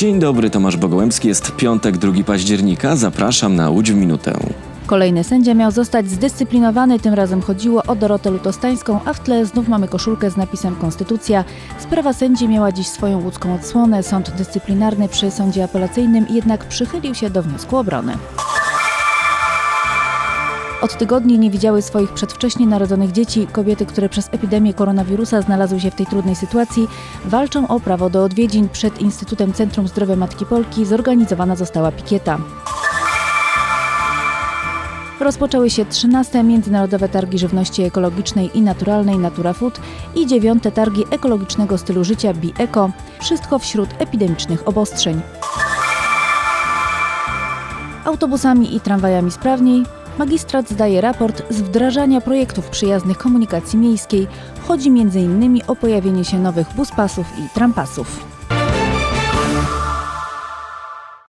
Dzień dobry, Tomasz Bogołębski. Jest piątek, 2 października. Zapraszam na Łódź w minutę. Kolejny sędzia miał zostać zdyscyplinowany, tym razem chodziło o Dorotę Lutostańską, a w tle znów mamy koszulkę z napisem Konstytucja. Sprawa sędzi miała dziś swoją łódzką odsłonę. Sąd dyscyplinarny przy sądzie apelacyjnym jednak przychylił się do wniosku obrony. Od tygodni nie widziały swoich przedwcześnie narodzonych dzieci. Kobiety, które przez epidemię koronawirusa znalazły się w tej trudnej sytuacji, walczą o prawo do odwiedzin. Przed Instytutem Centrum Zdrowia Matki Polki zorganizowana została pikieta. Rozpoczęły się 13 Międzynarodowe Targi Żywności Ekologicznej i Naturalnej Natura Food i 9 Targi Ekologicznego Stylu Życia Bi-Eko. Wszystko wśród epidemicznych obostrzeń. Autobusami i tramwajami sprawniej. Magistrat zdaje raport z wdrażania projektów przyjaznych komunikacji miejskiej. Chodzi m.in. o pojawienie się nowych buspasów i trampasów.